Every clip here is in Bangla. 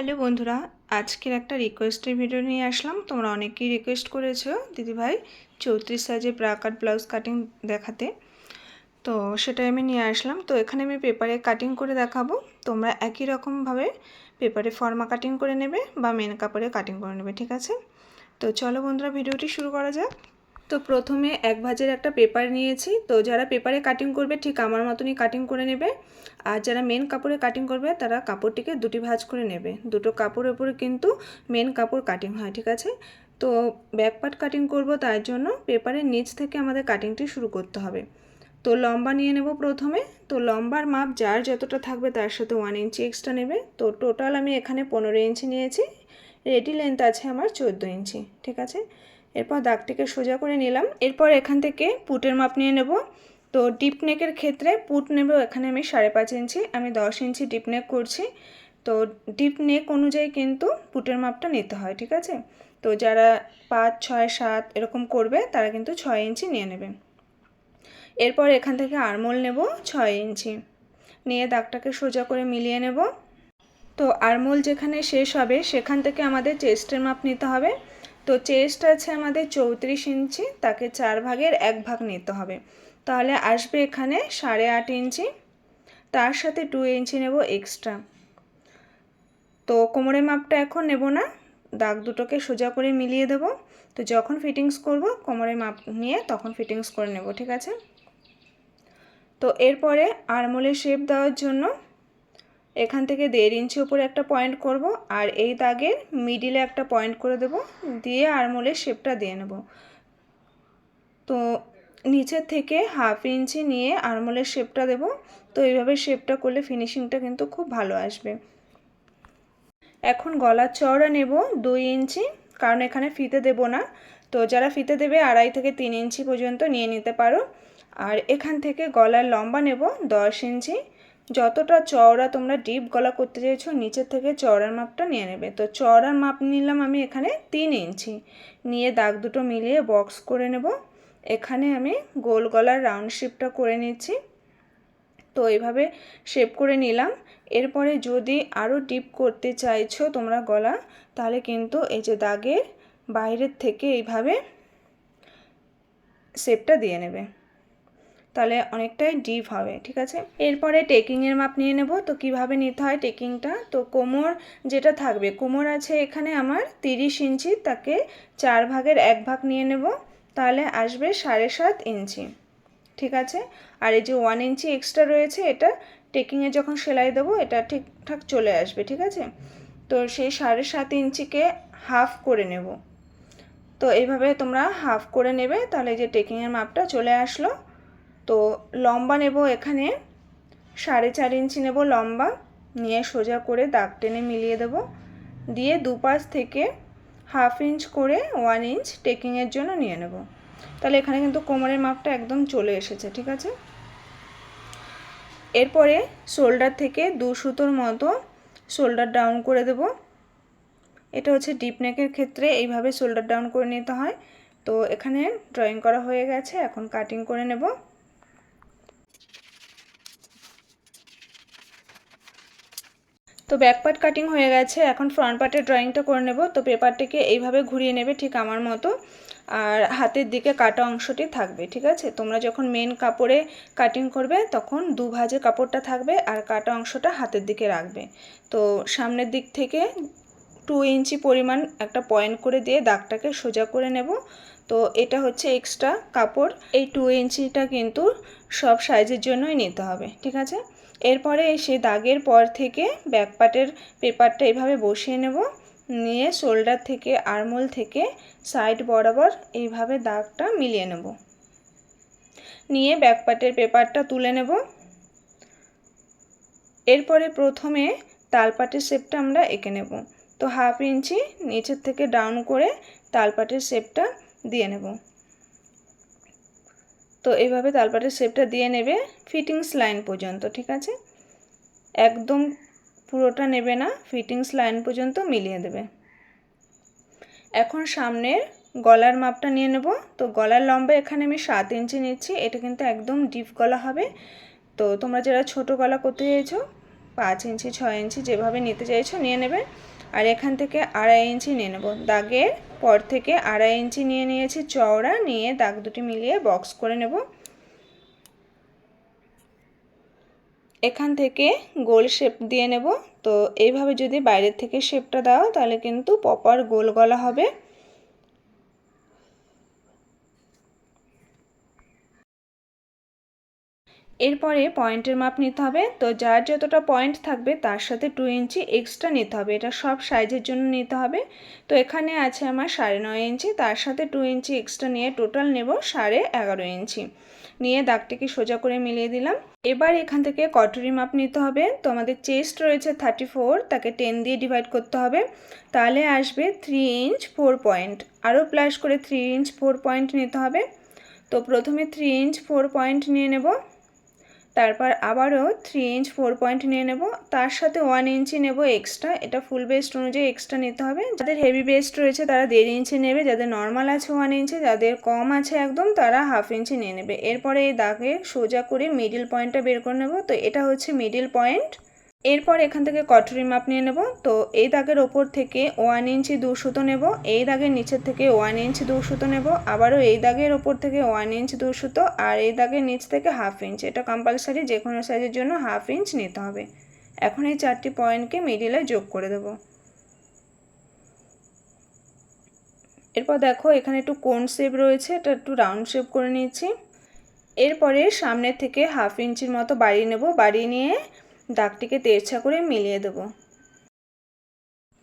হ্যালো বন্ধুরা, আজকের একটা রিকোয়েস্টের ভিডিও নিয়ে আসলাম। তোমরা অনেকেই রিকোয়েস্ট করেছ দিদিভাই চৌত্রিশ সাইজে ব্রাকাট ব্লাউজ কাটিং দেখাতে। তো সেটাই আমি নিয়ে আসলাম। তো এখানে আমি পেপারে কাটিং করে দেখাবো। তোমরা একই রকমভাবে পেপারে ফর্মা কাটিং করে নেবে বা মেন কাপড়ে কাটিং করে নেবে, ঠিক আছে? তো চলো বন্ধুরা ভিডিওটি শুরু করা যাক। তো প্রথমে এক ভাজের একটা পেপার নিয়েছি। তো যারা পেপারে কাটিং করবে, ঠিক আমার মতনই কাটিং করে নেবে। আর যারা মেন কাপড়ে কাটিং করবে, তারা কাপড়টিকে দুটি ভাঁজ করে নেবে। দুটো কাপড়ের উপরে কিন্তু মেন কাপড় কাটিং হয়, ঠিক আছে? তো ব্যাক পার্ট কাটিং করব তার জন্য পেপারের নিচ থেকে আমাদের কাটিংটি শুরু করতে হবে। তো লম্বা নিয়ে নেব প্রথমে। তো লম্বার মাপ যার যতটা থাকবে তার সাথে ওয়ান ইঞ্চি এক্সট্রা নেবে। তো টোটাল আমি এখানে পনেরো ইঞ্চি নিয়েছি। রেডি লেন্থ আছে আমার চোদ্দ ইঞ্চি ঠিক আছে? এরপর দাগটিকে সোজা করে নিলাম। এরপর এখান থেকে পুটের মাপ নিয়ে নেব। তো ডিপ নেকের ক্ষেত্রে পুট নেব এখানে আমি সাড়ে পাঁচ ইঞ্চি, আমি দশ ইঞ্চি ডিপ নেক করছি। তো ডিপ নেক অনুযায়ী কিন্তু পুটের মাপটা নিতে হয়, ঠিক আছে? তো যারা পাঁচ, ছয়, সাত এরকম করবে, তারা কিন্তু ছয় ইঞ্চি নিয়ে নেবে। এরপর এখান থেকে আরমোল নেব, ছয় ইঞ্চি। নিয়ে দাগটাকে সোজা করে মিলিয়ে নেব। তো আরমোল যেখানে শেষ হবে, সেখান থেকে আমাদের চেস্টের মাপ নিতে হবে। তো চেস্ট আছে আমাদের চৌত্রিশ ইঞ্চি, তাকে চার ভাগের এক ভাগ নিতে হবে। তাহলে আসবে এখানে সাড়ে আট ইঞ্চি, তার সাথে টু ইঞ্চি নেব এক্সট্রা তো কোমরের মাপটা এখন নেব না, দাগ দুটোকে সোজা করে মিলিয়ে দেব। তো যখন ফিটিংস করব, কোমরের মাপ নিয়ে তখন ফিটিংস করে নেব, ঠিক আছে? তো এরপরে আরমোলের শেপ দেওয়ার জন্য এখান থেকে দেড় ইঞ্চি উপরে একটা পয়েন্ট করব, আর এই দাগের মিডিলে একটা পয়েন্ট করে দেব, দিয়ে আরমোলের শেপটা দিয়ে নেব। তো নিচের থেকে হাফ ইঞ্চি নিয়ে আরমোলের শেপটা দেব, তো এইভাবে শেপটা করলে ফিনিশিংটা কিন্তু খুব ভালো আসবে। এখন গলার চওড়া নেব দুই ইঞ্চি, কারণ এখানে ফিতে দেব না। তো যারা ফিতে দেবে, আড়াই থেকে তিন ইঞ্চি পর্যন্ত নিয়ে নিতে পারো। আর এখান থেকে গলার লম্বা নেব দশ ইঞ্চি যতটা চওড়া তোমরা ডিপ গলা করতে চাইছো, নিচের থেকে চওড়ার মাপটা নিয়ে নেবে। তো চওড়ার মাপ নিলাম আমি এখানে তিন ইঞ্চি। নিয়ে দাগ দুটো মিলিয়ে বক্স করে নেব। এখানে আমি গোল গলার রাউন্ড শেপটা করে নিচ্ছি। তো এইভাবে শেপ করে নিলাম। এরপরে যদি আরও ডিপ করতে চাইছো তোমরা গলা, তাহলে কিন্তু এই যে দাগের বাইরের থেকে এইভাবে শেপটা দিয়ে নেবে। তাহলে অনেকটাই ডিপ হবে, ঠিক আছে? এরপরে টেকিংয়ের মাপ নিয়ে নেব। তো কীভাবে নিতে হয় টেকিংটা তো কোমর যেটা থাকবে, কোমর আছে এখানে আমার তিরিশ ইঞ্চি, তাকে চার ভাগের এক ভাগ নিয়ে নেব। তাহলে আসবে সাড়ে সাত ইঞ্চি, ঠিক আছে? আর এই যে ওয়ান ইঞ্চি এক্সট্রা রয়েছে, এটা টেকিংয়ে যখন সেলাই দেবো, এটা ঠিকঠাক চলে আসবে, ঠিক আছে? তো সেই সাড়ে সাত ইঞ্চিকে হাফ করে নেব। তো এইভাবে তোমরা হাফ করে নেবে, তাহলে যে টেকিংয়ের মাপটা চলে আসলো। তো লম্বা নেব এখানে। সাড়ে চার ইঞ্চি নেব লম্বা। নিয়ে সোজা করে দাগ টেনে মিলিয়ে দেব। দিয়ে দুপাশ থেকে হাফ ইঞ্চ করে ওয়ান ইঞ্চ টেকিংয়ের জন্য নিয়ে নেব। তাহলে এখানে কিন্তু কোমরের মাপটা একদম চলে এসেছে, ঠিক আছে? এরপরে শোল্ডার থেকে দু সুতোর মতো শোল্ডার ডাউন করে দেব। এটা হচ্ছে ডিপ নেকের ক্ষেত্রে এইভাবে শোল্ডার ডাউন করে নিতে হয়। তো এখানে ড্রয়িং করা হয়ে গেছে। এখন কাটিং করে নেব। তো ব্যাক পার্ট কাটিং হয়ে গেছে, এখন ফ্রন্ট পার্টের ড্রয়িংটা করে নেব। তো পেপারটিকে এইভাবে ঘুরিয়ে নেবে ঠিক আমার মতো। আর হাতের দিকে কাটা অংশটি থাকবে, ঠিক আছে? তোমরা যখন মেন কাপড়ে কাটিং করবে, তখন দু ভাজে কাপড়টা থাকবে আর কাটা অংশটা হাতের দিকে রাখবে। তো সামনের দিক থেকে টু ইঞ্চি পরিমাণ একটা পয়েন্ট করে দিয়ে দাগটাকে সোজা করে নেব। তো এটা হচ্ছে এক্সট্রা কাপড়। এই টু ইঞ্চিটা কিন্তু সব সাইজের জন্যই নিতে হবে, ঠিক আছে? এরপরে সে দাগের পর থেকে ব্যাকপাটের পেপারটা এভাবে বসিয়ে নেব। নিয়ে শোল্ডার থেকে আরমোল থেকে, সাইড বরাবর এইভাবে দাগটা মিলিয়ে নেব। নিয়ে ব্যাকপাটের পেপারটা তুলে নেব। এরপরে প্রথমে তালপাটের শেপটা আমরা এঁকে নেব। তো হাফ ইঞ্চি নিচের থেকে ডাউন করে তালপাটের শেপটা দিয়ে নেব। তো এইভাবে তালপাটের শেপটা দিয়ে নেবে ফিটিংস লাইন পর্যন্ত, ঠিক আছে? একদম পুরোটা নেবে না ফিটিংস লাইন পর্যন্ত মিলিয়ে দেবে। এখন সামনের গলার মাপটা নিয়ে নেব। তো গলার লম্বা এখানে আমি সাত ইঞ্চি নিচ্ছি, এটা কিন্তু একদম ডিপ গলা হবে। তো তোমরা যারা ছোট গলা করতে চাইছো, পাঁচ ইঞ্চি ছয় ইঞ্চি যেভাবে নিতে চাইছো, নিয়ে নেবে। আর এখান থেকে আড়াই ইঞ্চি নিয়ে নেব। দাগের পর থেকে আড়াই ইঞ্চি নিয়ে নিয়েছি চওড়া, নিয়ে দাগ দুটি মিলিয়ে বক্স করে নেব। এখান থেকে গোল শেপ দিয়ে নেব। তো এইভাবে যদি বাইরের থেকে শেপটা দাও, তাহলে কিন্তু পপার গোল গলা হবে। এরপরে পয়েন্টের মাপ নিতে হবে। তো যার যতটা পয়েন্ট থাকবে তার সাথে টু ইঞ্চি এক্সট্রা নিতে হবে। এটা সব সাইজের জন্য নিতে হবে। তো এখানে আছে আমার সাড়ে নয় ইঞ্চি। তার সাথে টু ইঞ্চি এক্সট্রা নিয়ে টোটাল নেব সাড়ে এগারো ইঞ্চি। নিয়ে দাগটিকে সোজা করে মিলিয়ে দিলাম। এবার এখান থেকে কটরি মাপ নিতে হবে। তো আমাদের চেস্ট রয়েছে থার্টি ফোর তাকে টেন দিয়ে ডিভাইড করতে হবে। তাহলে আসবে থ্রি ইঞ্চ ফোর পয়েন্ট আরও প্লাস করে থ্রি ইঞ্চ ফোর পয়েন্ট নিতে হবে। তো প্রথমে থ্রি ইঞ্চ ফোর পয়েন্ট নিয়ে নেব। তারপর আবারও থ্রি ইঞ্চ ফোর পয়েন্ট নিয়ে নেব। তার সাথে ওয়ান ইঞ্চি নেব এক্সট্রা এটা ফুল বেস্ট অনুযায়ী এক্সট্রা নিতে হবে। যাদের হেভি বেস্ট রয়েছে, তারা দেড় ইঞ্চি নেবে। যাদের নর্মাল আছে ওয়ান ইঞ্চি যাদের কম আছে একদম, তারা হাফ ইঞ্চি নিয়ে নেবে। এরপরে এই দাগে সোজা করে মিডিল পয়েন্টটা বের করে নেব। তো এটা হচ্ছে মিডিল পয়েন্ট এরপর এখান থেকে কটরি মাপ নিয়ে নেব। তো এই দাগের ওপর থেকে ওয়ান ইঞ্চি দু সুতো নেব, এই দাগের নিচের থেকে ওয়ান ইঞ্চি দু সুতো নেব, আবারও এই দাগের ওপর থেকে ওয়ান ইঞ্চ দু সুতো আর এই দাগের নিচ থেকে হাফ ইঞ্চ। এটা কম্পালসারি যে কোনো সাইজের জন্য হাফ ইঞ্চ নিতে হবে। এখন এই চারটি পয়েন্টকে মিডিলে যোগ করে দেব। এরপর দেখো, এখানে একটু কোন শেপ রয়েছে, এটা একটু রাউন্ড শেপ করে নিয়েছি। এরপরে সামনের থেকে হাফ ইঞ্চির মতো বাড়িয়ে নেব। বাড়িয়ে নিয়ে দাগটিকে তেরছা করে মিলিয়ে দেবো।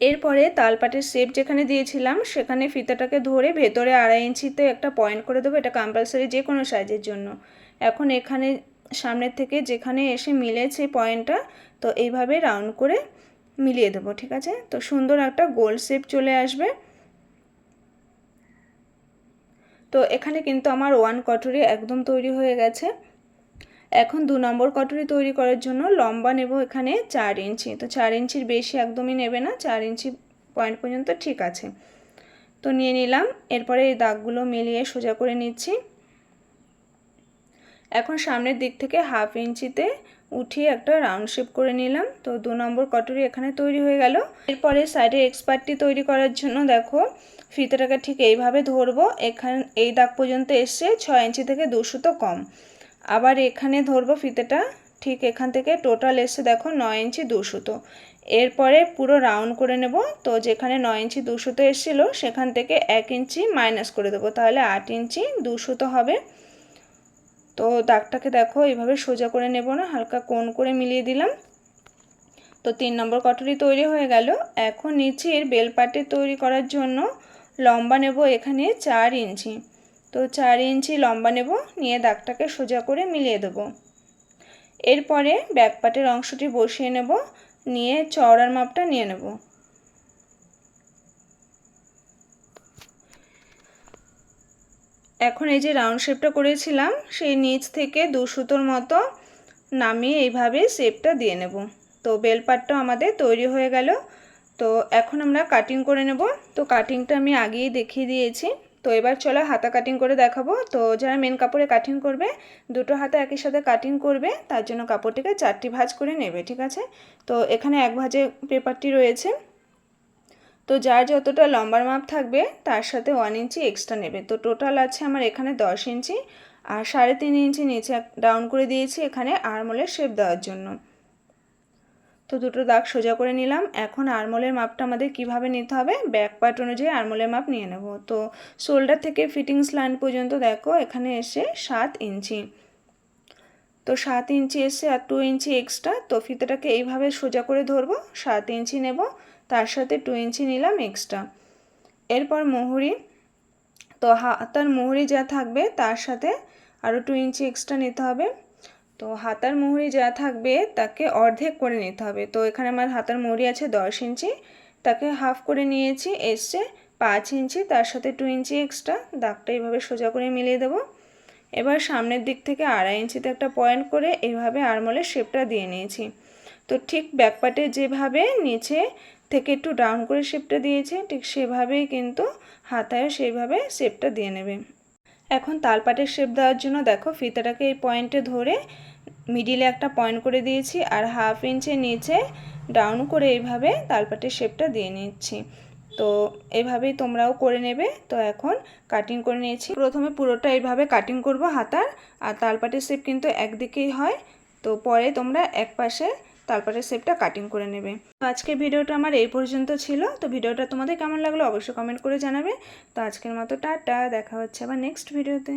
এরপরে তালপাটের শেপ যেখানে দিয়েছিলাম, সেখানে ফিতাটাকে ধরে ভেতরে আড়াই ইঞ্চিতে একটা পয়েন্ট করে দেবো। এটা কম্পালসারি যে কোনো সাইজের জন্য। এখন এখানে সামনের থেকে যেখানে এসে মিলেছে পয়েন্টটা তো এইভাবে রাউন্ড করে মিলিয়ে দেবো, ঠিক আছে? তো সুন্দর একটা গোল শেপ চলে আসবে। তো এখানে কিন্তু আমার ওয়ান কটরি একদম তৈরি হয়ে গেছে। এখন দু নম্বর কটরি তৈরি করার জন্য লম্বা নেব এখানে চার ইঞ্চি। তো চার ইঞ্চির বেশি একদমই নেবে না, চার ইঞ্চি পয়েন্ট পর্যন্ত ঠিক আছে। তো নিয়ে নিলাম, এরপরে এই দাগগুলো মিলিয়ে সোজা করে নিচ্ছি। এখন সামনের দিক থেকে হাফ ইঞ্চিতে উঠিয়ে একটা রাউন্ড শেপ করে নিলাম। তো দু নম্বর কটরি এখানে তৈরি হয়ে গেল। এরপরে সাইডে এক্সপার্টটি তৈরি করার জন্য দেখো, ফিতেটাকে ঠিক এইভাবে ধরবো। এখান, এই দাগ পর্যন্ত এসছে, ছয় ইঞ্চি থেকে দুশো তো কম। আবার এখানে ধরবো ফিতেটা, ঠিক এখান থেকে টোটাল এসে দেখো নয় ইঞ্চি দুশোতো এরপরে পুরো রাউন্ড করে নেব, তো যেখানে নয় ইঞ্চি দুশোতো এসেছিল, সেখান থেকে এক ইঞ্চি মাইনাস করে দেবো, তাহলে আট ইঞ্চি দুশোতো হবে। তো দাগটাকে দেখো, এইভাবে সোজা করে নেব না, হালকা কোন করে মিলিয়ে দিলাম। তো তিন নম্বর কটরি তৈরি হয়ে গেল। এখন নিচের বেলপাটে তৈরি করার জন্য লম্বা নেব এখানে চার ইঞ্চি। তো চার ইঞ্চি লম্বা নেব, নিয়ে দাগটাকে সোজা করে মিলিয়ে দেব। এরপরে ব্যাকপাটের অংশটি বসিয়ে নেব, নিয়ে চওড়ার মাপটা নিয়ে নেব। এখন এই যে রাউন্ড শেপটা করেছিলাম, সেই নিচ থেকে দু সুতোর মতো নামিয়ে এইভাবে শেপটা দিয়ে নেব। তো বেলপাটটা আমাদের তৈরি হয়ে গেল। তো এখন আমরা কাটিং করে নেব। তো কাটিংটা আমি আগেই দেখিয়ে দিয়েছি। তো এবার চলো হাতা কাটিং করে দেখাবো। তো যারা মেন কাপড়ে কাটিং করবে, দুটো হাতা একই সাথে কাটিং করবে, তার জন্য কাপড়টিকে চারটি ভাজ করে নেবে, ঠিক আছে? তো এখানে এক ভাজে পেপারটি রয়েছে। তো যার যতটা লম্বার মাপ থাকবে, তার সাথে ওয়ান ইঞ্চি এক্সট্রা নেবে। তো টোটাল আছে আমার এখানে দশ ইঞ্চি, আর সাড়ে তিন ইঞ্চি নিচে ডাউন করে দিয়েছি এখানে আরমোলের শেপ দেওয়ার জন্য। তো দুটো দাগ সোজা করে নিলাম। এখন আরমোলের মাপটা আমাদের কীভাবে নিতে হবে? ব্যাক পার্ট অনুযায়ী আরমোলের মাপ নিয়ে নেব। তো শোল্ডার থেকে ফিটিংস লাইন পর্যন্ত দেখো, এখানে এসে সাত ইঞ্চি। তো সাত ইঞ্চি এসে আর টু ইঞ্চি এক্সট্রা তো ফিতেটাকে এইভাবে সোজা করে ধরবো, সাত ইঞ্চি নেব, তার সাথে টু ইঞ্চি নিলাম এক্সট্রা এরপর মুহুরি, তো হাতার মুহুরি যা থাকবে, তার সাথে আরও টু ইঞ্চি এক্সট্রা নিতে হবে। তো হাতার মুহুরি যা থাকবে তাকে অর্ধেক করে নিতে হবে। তো এখানে আমার হাতার মুহুরি আছে দশ ইঞ্চি, তাকে হাফ করে নিয়েছি, এসছে পাঁচ ইঞ্চি, তার সাথে টু ইঞ্চি এক্সট্রা দাগটা এইভাবে সোজা করে মিলিয়ে দেবো। এবার সামনের দিক থেকে আড়াই ইঞ্চিতে একটা পয়েন্ট করে এইভাবে আরমোলের শেপটা দিয়ে নিয়েছি। তো ঠিক ব্যাকপাটে যেভাবে নিচে থেকে একটু ডাউন করে শেপটা দিয়েছে, ঠিক সেভাবেই কিন্তু হাতায়ও সেইভাবে শেপটা দিয়ে নেবে। এখন তালপাটের শেপ দেওয়ার জন্য দেখো ফিতাটাকে এই পয়েন্টে ধরে মিডিলে একটা পয়েন্ট করে দিয়েছি আর হাফ ইঞ্চের নিচে ডাউন করে এইভাবে তালপাটের শেপটা দিয়ে নিচ্ছি। তো এইভাবেই তোমরাও করে নেবে। তো এখন কাটিং করে নিয়েছি। প্রথমে পুরোটা এইভাবে কাটিং করব হাতার আর তালপাটের শেপ কিন্তু একদিকেই হয়। তো পরে তোমরা এক পাশে তালপাটের শেপটা কাটিং করে নেবে। তো আজকের ভিডিওটা আমার এই পর্যন্ত ছিল। তো ভিডিওটা তোমাদের কেমন লাগল অবশ্যই কমেন্ট করে জানাবে। তো আজকের মতো টাটা, দেখা হচ্ছে আবার নেক্সট ভিডিওতে